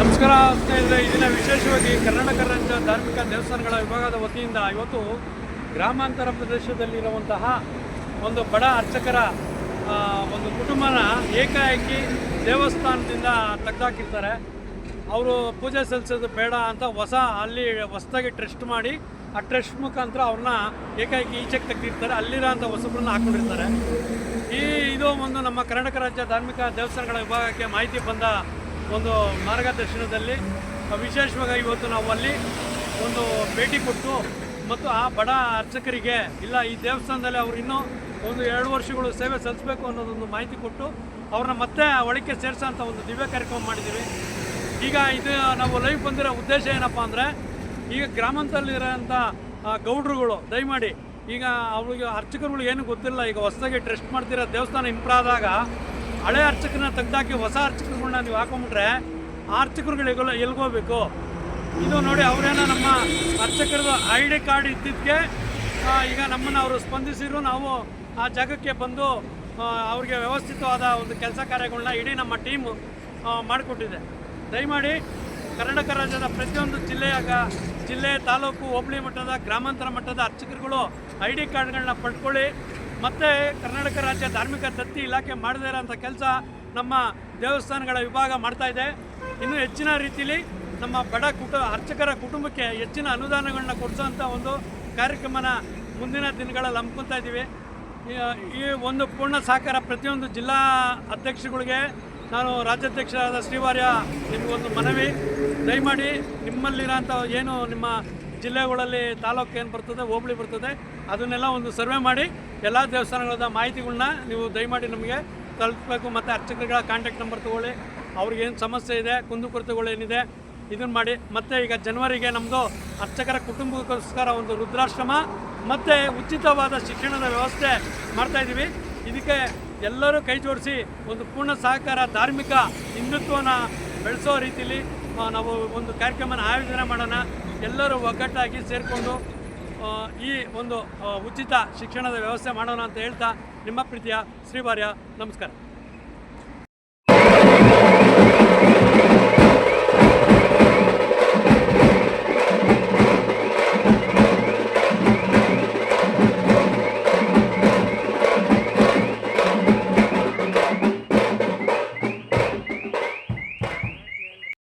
ನಮಸ್ಕಾರ ಸ್ನೇಹಿತರೆ ವಿಶೇಷವಾಗಿ ಕರ್ನಾಟಕ ರಾಜ್ಯ ಧಾರ್ಮಿಕ ದೇವಸ್ಥಾನಗಳ ವಿಭಾಗದ ವತಿಯಿಂದ ಇವತ್ತು ಗ್ರಾಮಾಂತರ ಪ್ರದೇಶದಲ್ಲಿರುವಂತಹ ಒಂದು ಬಡ ಅರ್ಚಕರ ಒಂದು ಕುಟುಂಬನ ಏಕಾಏಕಿ ದೇವಸ್ಥಾನದಿಂದ ತೆಗೆದಾಕಿರ್ತಾರೆ. ಅವರು ಪೂಜೆ ಸಲ್ಲಿಸೋದು ಬೇಡ ಅಂತ ಹೊಸ ಅಲ್ಲಿ ಹೊಸದಾಗಿ ಟ್ರಸ್ಟ್ ಮಾಡಿ ಆ ಟ್ರಸ್ಟ್ ಮುಖಾಂತರ ಅವ್ರನ್ನ ಏಕಾಏಕಿ ಈಚೆಗೆ ತೆಗೆದಿರ್ತಾರೆ. ಅಲ್ಲಿರೋಂಥ ಹೊಸಬ್ರನ್ನ ಹಾಕೊಂಡಿರ್ತಾರೆ. ಈ, ಇದು ಒಂದು ನಮ್ಮ ಕರ್ನಾಟಕ ರಾಜ್ಯ ಧಾರ್ಮಿಕ ದೇವಸ್ಥಾನಗಳ ವಿಭಾಗಕ್ಕೆ ಮಾಹಿತಿ ಬಂದ ಒಂದು ಮಾರ್ಗದರ್ಶನದಲ್ಲಿ ವಿಶೇಷವಾಗಿ ಇವತ್ತು ನಾವು ಅಲ್ಲಿ ಒಂದು ಭೇಟಿ ಕೊಟ್ಟು ಮತ್ತು ಆ ಬಡ ಅರ್ಚಕರಿಗೆ, ಇಲ್ಲ ಈ ದೇವಸ್ಥಾನದಲ್ಲಿ ಅವರು ಇನ್ನೂ ಒಂದು ಎರಡು ವರ್ಷಗಳು ಸೇವೆ ಸಲ್ಲಿಸಬೇಕು ಅನ್ನೋದೊಂದು ಮಾಹಿತಿ ಕೊಟ್ಟು ಅವ್ರನ್ನ ಮತ್ತೆ ಒಳಕ್ಕೆ ಸೇರಿಸೋಂಥ ಒಂದು ದಿವ್ಯ ಕಾರ್ಯಕ್ರಮ ಮಾಡಿದ್ದೀವಿ. ಈಗ ಇದು ನಾವು ಲೈವ್ ಬಂದಿರೋ ಉದ್ದೇಶ ಏನಪ್ಪ ಅಂದರೆ, ಈಗ ಗ್ರಾಮಾಂತರಲ್ಲಿರೋಂಥ ಗೌಡ್ರುಗಳು, ದಯಮಾಡಿ, ಈಗ ಅವಳಿಗೆ ಅರ್ಚಕರುಗಳು ಏನು ಗೊತ್ತಿಲ್ಲ, ಈಗ ಹೊಸದಾಗಿ ಟ್ರೆಸ್ಟ್ ಮಾಡ್ತಿರೋ ದೇವಸ್ಥಾನ ಇಂಪ್ರಾದಾಗ ಹಳೆ ಅರ್ಚಕರನ್ನ ತೆಗ್ದಾಕಿ ಹೊಸ ಅರ್ಚಕರುಗಳನ್ನ ನೀವು ಹಾಕೊಂಬಿಟ್ರೆ ಆ ಅರ್ಚಕರುಗಳು ಎಲ್ಗೋಬೇಕು ಇದು ನೋಡಿ ಅವರೇನೋ ನಮ್ಮ ಅರ್ಚಕರದು ಐ ಡಿ ಕಾರ್ಡ್ ಇದ್ದಿದ್ದಕ್ಕೆ ಈಗ ನಮ್ಮನ್ನು ಅವರು ಸ್ಪಂದಿಸಿದ್ರು. ನಾವು ಆ ಜಾಗಕ್ಕೆ ಬಂದು ಅವ್ರಿಗೆ ವ್ಯವಸ್ಥಿತವಾದ ಒಂದು ಕೆಲಸ ಕಾರ್ಯಗಳನ್ನ ಇಡೀ ನಮ್ಮ ಟೀಮು ಮಾಡಿಕೊಟ್ಟಿದೆ. ದಯಮಾಡಿ ಕರ್ನಾಟಕ ರಾಜ್ಯದ ಪ್ರತಿಯೊಂದು ಜಿಲ್ಲೆಯ ಜಿಲ್ಲೆ, ತಾಲೂಕು, ಹೋಬಳಿ ಮಟ್ಟದ, ಗ್ರಾಮಾಂತರ ಮಟ್ಟದ ಅರ್ಚಕರುಗಳು ಐ ಡಿ ಕಾರ್ಡ್ಗಳನ್ನ ಪಡ್ಕೊಳ್ಳಿ. ಮತ್ತು ಕರ್ನಾಟಕ ರಾಜ್ಯ ಧಾರ್ಮಿಕ ದತ್ತಿ ಇಲಾಖೆ ಮಾಡದೇ ಇರೋಂಥ ಕೆಲಸ ನಮ್ಮ ದೇವಸ್ಥಾನಗಳ ವಿಭಾಗ ಮಾಡ್ತಾ ಇದೆ. ಇನ್ನೂ ಹೆಚ್ಚಿನ ರೀತಿಯಲ್ಲಿ ನಮ್ಮ ಬಡ ಕುಟ, ಅರ್ಚಕರ ಕುಟುಂಬಕ್ಕೆ ಹೆಚ್ಚಿನ ಅನುದಾನಗಳನ್ನ ಕೊಡಿಸೋಂಥ ಒಂದು ಕಾರ್ಯಕ್ರಮನ ಮುಂದಿನ ದಿನಗಳಲ್ಲಿ ಹಮ್ಮಿಕೊತಾ ಇದ್ದೀವಿ. ಈ ಒಂದು ಪೂರ್ಣ ಸಹಕಾರ ಪ್ರತಿಯೊಂದು ಜಿಲ್ಲಾ ಅಧ್ಯಕ್ಷಗಳಿಗೆ ನಾನು ರಾಜ್ಯಾಧ್ಯಕ್ಷರಾದ ಶ್ರೀವಾರ್ಯ ನಿಮಗೊಂದು ಮನವಿ. ದಯಮಾಡಿ ನಿಮ್ಮಲ್ಲಿರೋಂಥ ಏನು ನಿಮ್ಮ ಜಿಲ್ಲೆಗಳಲ್ಲಿ ತಾಲೂಕು ಏನು ಬರ್ತದೆ, ಹೋಬಳಿ ಬರ್ತದೆ, ಅದನ್ನೆಲ್ಲ ಒಂದು ಸರ್ವೆ ಮಾಡಿ ಎಲ್ಲ ದೇವಸ್ಥಾನಗಳದ ಮಾಹಿತಿಗಳನ್ನ ನೀವು ದಯಮಾಡಿ ನಮಗೆ ತಲುಪಬೇಕು ಮತ್ತು ಅರ್ಚಕರುಗಳ ಕಾಂಟ್ಯಾಕ್ಟ್ ನಂಬರ್ ತೊಗೊಳ್ಳಿ. ಅವ್ರಿಗೇನು ಸಮಸ್ಯೆ ಇದೆ ಕುಂದುಕೊರತೆಗಳೇನಿದೆ ಇದನ್ನು ಮಾಡಿ. ಮತ್ತು ಈಗ ಜನವರಿಗೆ ನಮ್ಮದು ಅರ್ಚಕರ ಕುಟುಂಬಕ್ಕೋಸ್ಕರ ಒಂದು ರುದ್ರಾಶ್ರಮ ಮತ್ತು ಉಚಿತವಾದ ಶಿಕ್ಷಣದ ವ್ಯವಸ್ಥೆ ಮಾಡ್ತಾಯಿದ್ದೀವಿ ಇದಕ್ಕೆ ಎಲ್ಲರೂ ಕೈ ಜೋಡಿಸಿ ಒಂದು ಪೂರ್ಣ ಸಹಕಾರ, ಧಾರ್ಮಿಕ ಹಿಂದುತ್ವನ ಬೆಳೆಸೋ ರೀತಿಯಲ್ಲಿ ನಾವು ಒಂದು ಕಾರ್ಯಕ್ರಮನ ಆಯೋಜನೆ ಮಾಡೋಣ. ಎಲ್ಲರೂ ಒಗ್ಗಟ್ಟಾಗಿ ಸೇರಿಕೊಂಡು ಈ ಒಂದು ಉಚಿತ ಶಿಕ್ಷಣದ ವ್ಯವಸ್ಥೆ ಮಾಡೋಣ ಅಂತ ಹೇಳ್ತಾ ನಿಮ್ಮ ಪ್ರೀತಿಯ ಶ್ರೀಭಾರ್ಯ ನಮಸ್ಕಾರ.